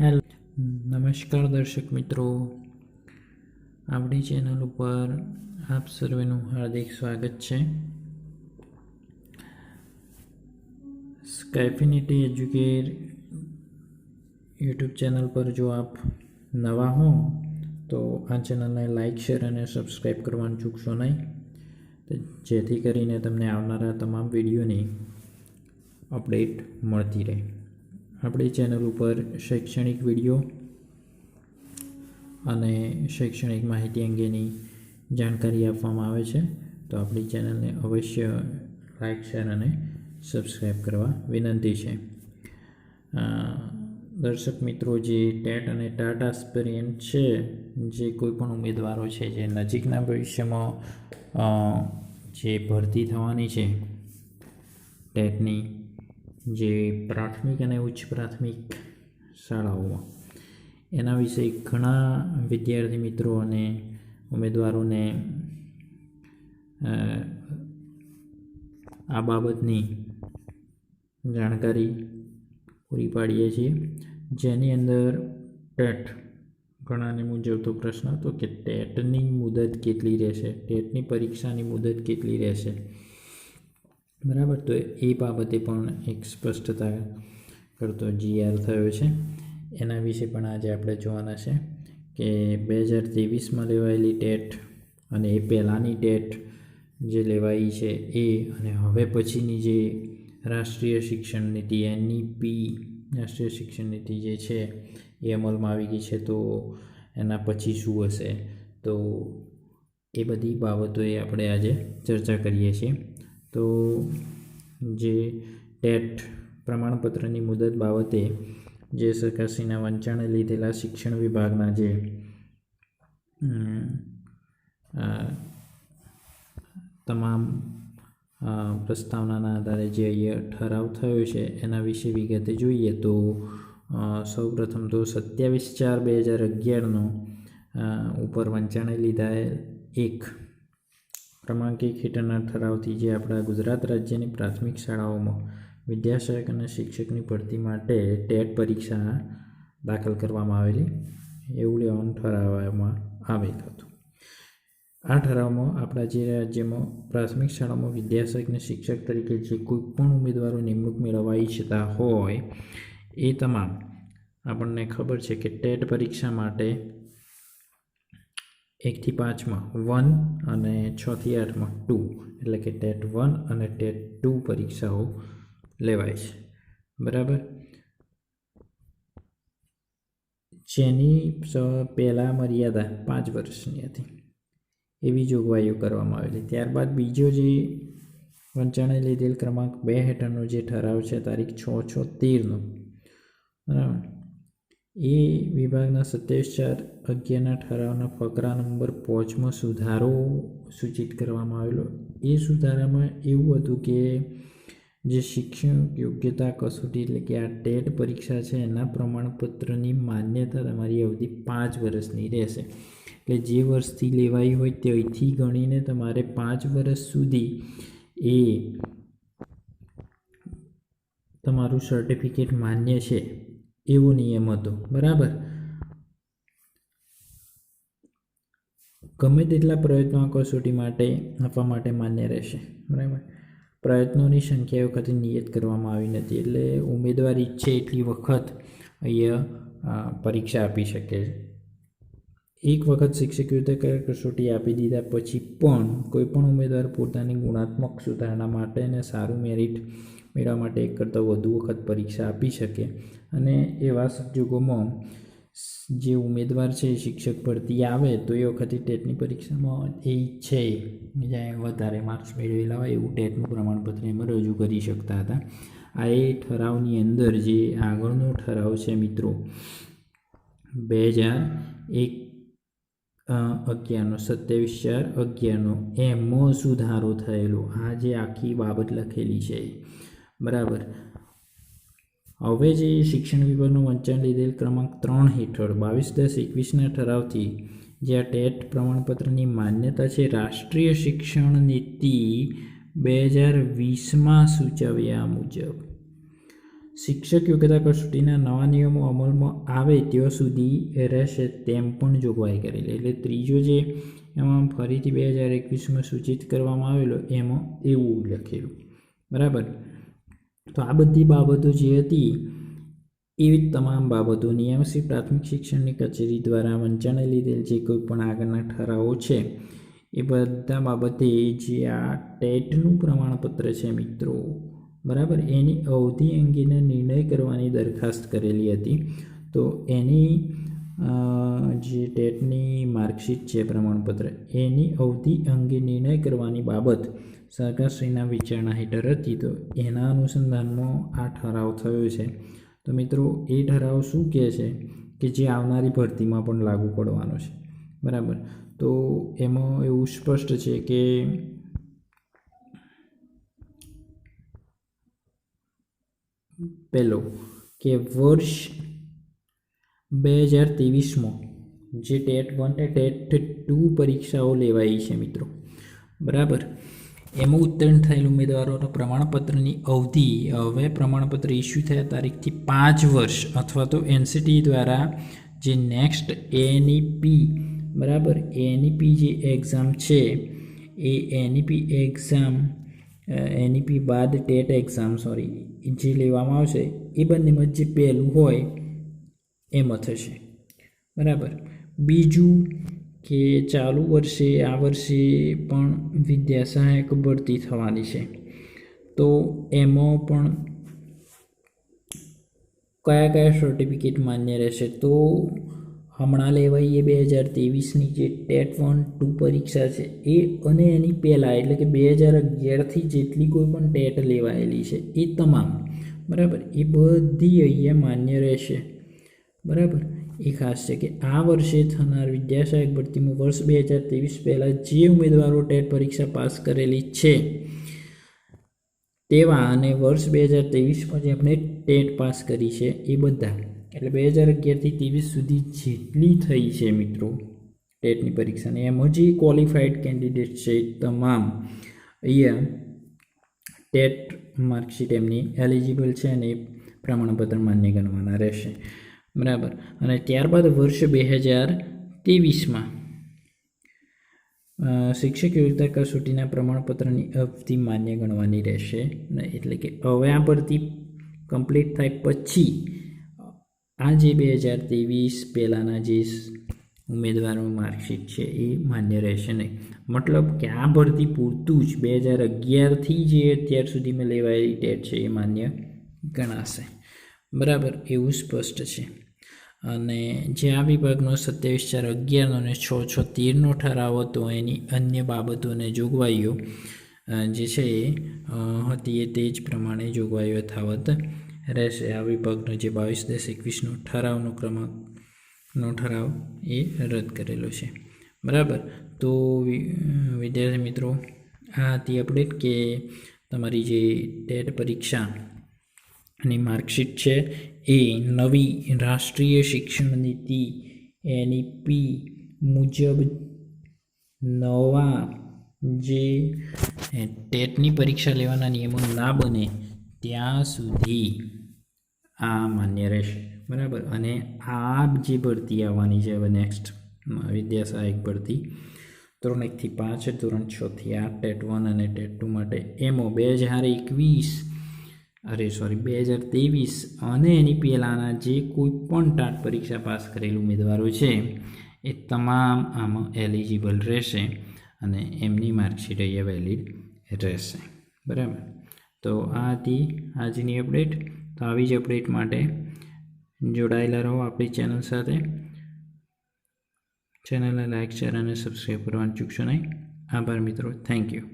Hello. નમસ્કાર દર્શક મિત્રો. આપણી ચેનલ ઉપર આપ સર્વેનું હાર્દિક સ્વાગત છે. સ્કાયફિનિટી એજ્યુકેર યુટ્યુબ ચેનલ પર જો આપ નવા હો, તો આ ચેનલને લાઇક શેર અને સબસ્ક્રાઈબ કરવાનું ચૂકશો નહીં. જેથી કરીને તમને આવનારા તમામ વિડીયોની અપડેટ મળતી રહે. આપણી ચેનલ ઉપર શૈક્ષણિક વીડિયો અને શૈક્ષણિક માહિતી અંગેની જાણકારી આપવામાં આવે છે, તો આપણી ચેનલને અવશ્ય લાઇક શેર અને સબસ્ક્રાઈબ કરવા વિનંતી છે. દર્શક મિત્રો, જે ટેટ અને ટાટ એક્સપિરિયન્ટ છે, જે કોઈ પણ ઉમેદવારો છે, જે નજીકના ભવિષ્યમાં જે ભરતી થવાની છે, ટેટની જે પ્રાથમિક અને ઉચ્ચ પ્રાથમિક શાળાઓમાં. એના વિશે ઘણા વિદ્યાર્થી મિત્રો અને ઉમેદવારોને આ બાબતની જાણકારી પૂરી પાડીએ છીએ. જેની અંદર ટેટ ઘણાને મૂંઝવતો પ્રશ્ન હતો કે ટેટની મુદત કેટલી રહેશે? ટેટની પરીક્ષાની મુદત કેટલી રહેશે? બરાબર? તો એ બાબતે પણ એક સ્પષ્ટતા કરતો જીઆર થયો છે. એના વિશે પણ આજે આપણે જોવાના છે કે બે હજાર ત્રેવીસમાં લેવાયેલી ટેટ અને એ પહેલાંની ટેટ જે લેવાઈ છે એ અને હવે પછીની જે રાષ્ટ્રીય શિક્ષણ નીતિ, એનઈપી, રાષ્ટ્રીય શિક્ષણ નીતિ જે છે એ અમલમાં આવી ગઈ છે તો એના પછી શું હશે? તો એ બધી બાબતોએ આપણે આજે ચર્ચા કરીએ છીએ. તો જે ટેટ પ્રમાણપત્રની મુદત બાબતે જે સરકારશ્રીના વંચાણે લીધેલા શિક્ષણ વિભાગના જે તમામ પ્રસ્તાવનાના આધારે જે અહીંયા ઠરાવ થયો છે, એના વિશે વિગતે જોઈએ તો સૌ સૌપ્રથમ તો સત્યાવીસ ચાર બે હજાર અગિયારનો ઉપર વંચાણે લીધા એક ક્રમાંક એક હેઠળના ઠરાવથી જે આપણા ગુજરાત રાજ્યની પ્રાથમિક શાળાઓમાં વિદ્યાસહાયક અને શિક્ષકની ભરતી માટે ટેટ પરીક્ષા દાખલ કરવામાં આવેલી, એવું લેવાનું ઠરાવવામાં આવેલ હતું. આ ઠરાવમાં આપણા જે રાજ્યમાં પ્રાથમિક શાળામાં વિદ્યાસહાયક અને શિક્ષક તરીકે જે કોઈ પણ ઉમેદવારો નિમણૂક મેળવવા ઈચ્છતા હોય, એ તમામ આપણને ખબર છે કે ટેટ પરીક્ષા માટે એકથી પાંચમાં વન અને છથી આઠમાં ટુ. એટલે કે ટેટ વન અને ટેટ ટુ પરીક્ષાઓ લેવાય છે. બરાબર? જેની પહેલાં મર્યાદા પાંચ વર્ષની હતી. એવી જોગવાઈઓ કરવામાં આવેલી. ત્યારબાદ બીજો જે વંચાણે લીધેલ ક્રમાંક બે હેઠળનો જે ઠરાવ છે, તારીખ છ છ, તેરનો. બરાબર? એ વિભાગના સત્યાવીસ ચાર અગિયારના ઠરાવના ફકરા નંબર પાંચમાં સુધારો સૂચિત કરવામાં આવેલો. એ સુધારામાં એવું હતું કે જે શિક્ષણ યોગ્યતા કસોટી એટલે કે આ ટેટ પરીક્ષા છે, એના પ્રમાણપત્રની માન્યતા તમારી અવધિ પાંચ વર્ષની રહેશે. એટલે જે વર્ષથી લેવાઈ હોય ત્યાંથી ગણીને તમારે પાંચ વર્ષ સુધી એ તમારું સર્ટિફિકેટ માન્ય છે. એવો નિયમ હતો. બરાબર? ગમે તેટલા પ્રયત્નો આ કસોટી માટે આપવા માટે માન્ય રહેશે. બરાબર? પ્રયત્નોની સંખ્યા વખતે નિયત કરવામાં આવી નથી. એટલે ઉમેદવાર ઈચ્છે એટલી વખત અહીંયા પરીક્ષા આપી શકે. છે એક વખત શિક્ષક યુદ્ધ કસોટી આપી દીધા પછી પણ કોઈપણ ઉમેદવાર પોતાની ગુણાત્મક સુધારણા માટે અને સારું મેરિટ મેળવવા માટે એક કરતાં વધુ વખત પરીક્ષા આપી શકે. અને એવા સંજોગોમાં જે ઉમેદવાર છે, શિક્ષક ભરતી આવે, તો એ વખતે ટેટની પરીક્ષામાં એ છે જ્યાં વધારે માર્ક્સ મેળવેલા હોય એવું ટેટનું પ્રમાણપત્ર એમાં રજૂ કરી શકતા હતા. આ એ ઠરાવની અંદર જે આગળનો ઠરાવ છે મિત્રો, બે હજાર એક અગિયારનો સત્યાવીસ ચાર, અગિયારનો એમાં સુધારો થયેલો. આ જે આખી બાબત લખેલી છે. બરાબર. હવે જે શિક્ષણ વિભાગનું વંચાણ લીધેલ ક્રમાંક ત્રણ હેઠળ બાવીસ, દસ, એકવીસના ઠરાવથી જે આ ટેટ પ્રમાણપત્રની માન્યતા છે, રાષ્ટ્રીય શિક્ષણ નીતિ બે હજાર વીસમાં સૂચવ્યા મુજબ. શિક્ષક યોગ્યતા કસોટીના નવા નિયમો અમલમાં આવે ત્યાં સુધી રહેશે તેમ પણ જોગવાઈ કરેલી. એટલે ત્રીજો જે એમાં ફરીથી બે હજાર એકવીસમાં સૂચિત કરવામાં આવેલો, એમાં એવું લખેલું. બરાબર. તો આ બધી બાબતો જે હતી એવી તમામ બાબતો નિયમસી પ્રાથમિક શિક્ષણની કચેરી દ્વારા વંચાણે લીધેલ જે કોઈ પણ આગળના ઠરાવો છે, એ બધા બાબતે જે આ ટેટનું પ્રમાણપત્ર છે મિત્રો, બરાબર? એની અવધિ અંગેનો નિર્ણય કરવાની દરખાસ્ત કરેલી હતી. તો એની જે ટેટની માર્કશીટ છે પ્રમાણપત્ર, એની અવધિ અંગે નિર્ણય કરવાની બાબત સરકારશ્રીના વિચારણા હેઠળ હતી. તો એના અનુસંધાનમાં આ ઠરાવ થયો છે. તો મિત્રો, એ ઠરાવ શું કહે છે કે જે આવનારી ભરતીમાં પણ લાગુ પડવાનો છે? બરાબર. તો એમાં એવું સ્પષ્ટ છે કે પહેલો કે વર્ષ બે હજાર ત્રેવીસમાં, જે ટેટ વન ટેટ ટુ પરીક્ષાઓ લેવાઈ છે મિત્રો. બરાબર? એમાં ઉત્તીર્ણ થયેલ ઉમેદવારોના પ્રમાણપત્રની અવધિ હવે પ્રમાણપત્ર ઇસ્યુ થયા તારીખથી પાંચ વર્ષ અથવા તો એનસીટી દ્વારા જે નેક્સ્ટ એનઈપી બરાબર? એનઈપી જે એક્ઝામ છે, એ એનઈપી એક્ઝામ એનઈપી બાદ ટેટ એક્ઝામ સોરી જે લેવામાં આવશે, એ બંનેમાં જે પહેલું હોય એમાં થશે. બરાબર. બીજું કે ચાલુ વર્ષે, આ વર્ષે પણ વિદ્યા સહાયક ભરતી થવાની છે. તો એમાં પણ કયા કયા સર્ટિફિકેટ માન્ય રહેશે? તો હમણાં લેવાઈ એ બે હજાર ત્રેવીસની જે ટેટ વન, ટુ પરીક્ષા છે, એ અને એની પહેલાં, એટલે કે બે હજાર અગિયારથી જેટલી કોઈ પણ ટેટ લેવાયેલી છે, એ તમામ. બરાબર. એ બધી અહીંયા માન્ય રહેશે. બરાબર? એ ખાસ છે કે આ વર્ષે થનાર વિદ્યાસહાયક ભરતીમાં વર્ષ બે હજાર ત્રેવીસ પહેલાં જે ઉમેદવારો ટેટ પરીક્ષા પાસ કરેલી છે, તેવા અને વર્ષ બે હજાર ત્રેવીસમાં જે આપણે ટેટ પાસ કરી છે, એ બધા. એટલે બે હજાર અગિયારથી ત્રેવીસ સુધી જેટલી થઈ છે મિત્રો ટેટની પરીક્ષાની એમ હજી ક્વોલિફાઈડ કેન્ડિડેટ છે તમામ. અહીંયા ટેટ માર્કશીટ એમની એલિજિબલ છે અને એ પ્રમાણપત્ર માન્ય ગણવાના રહેશે. બરાબર. અને ત્યારબાદ વર્ષ બે હજાર ત્રેવીસમાં શિક્ષક યોગ્યતા કસોટીના પ્રમાણપત્રની અવધિ માન્ય ગણવાની રહેશે એટલે કે હવે આ ભરતી કમ્પ્લીટ થાય પછી, આ જે બે હજાર ત્રેવીસ પહેલાંના જે ઉમેદવારનું માર્કશીટ છે એ માન્ય રહેશે નહીં. મતલબ કે આ ભરતી પૂરતું જ બે હજાર અગિયારથી જે અત્યાર સુધીમાં લેવાયેલી ડેટ છે એ માન્ય ગણાશે. બરાબર, એવું સ્પષ્ટ છે. અને જે આ વિભાગનો સત્યાવીસ ચાર અગિયારનો અને છ છ તેરનો ઠરાવ હતો, એની અન્ય બાબતોને જોગવાઈઓ જે છે એ હતી એ તે જ પ્રમાણે જોગવાઈઓ યથાવત રહેશે. આ વિભાગનો જે બાવીસ દસ એકવીસનો ઠરાવનો ક્રમાંકનો ઠરાવ એ રદ કરેલો છે. બરાબર? તો વિદ્યાર્થી મિત્રો, આ હતી અપડેટ કે તમારી જે ટેટ પરીક્ષા ની માર્કશીટ છે એ નવી રાષ્ટ્રીય શિક્ષણ નીતિ એની પી મુજબ નવા જે ટેટની પરીક્ષા લેવાના નિયમો ના બને ત્યાં સુધી આ માન્ય રહેશે. બરાબર? અને આ જે ભરતી આવવાની છે, હવે નેક્સ્ટ વિદ્યા સહાયક ભરતી, ધોરણ એકથી પાંચ, ધોરણ છથી આઠ, ટેટ વન અને ટેટ ટુ માટે એમો બે હજાર એકવીસ અરે સોરી બે હજાર ત્રેવીસ અને એની પહેલાંના જે કોઈ પણ ટાટ પરીક્ષા પાસ કરેલ ઉમેદવારો છે, એ તમામ આમાં એલિજિબલ રહેશે અને એમની માર્કશીટ અહીંયા વેલિડ રહેશે. બરાબર? તો આ હતી આજની અપડેટ તો આવી જ અપડેટ માટે જોડાયેલા રહો આપણી ચેનલ સાથે. ચેનલને લાઇક શેર અને સબસ્ક્રાઈબ કરવાનું ચૂકશો નહીં. આભાર મિત્રો. Thank you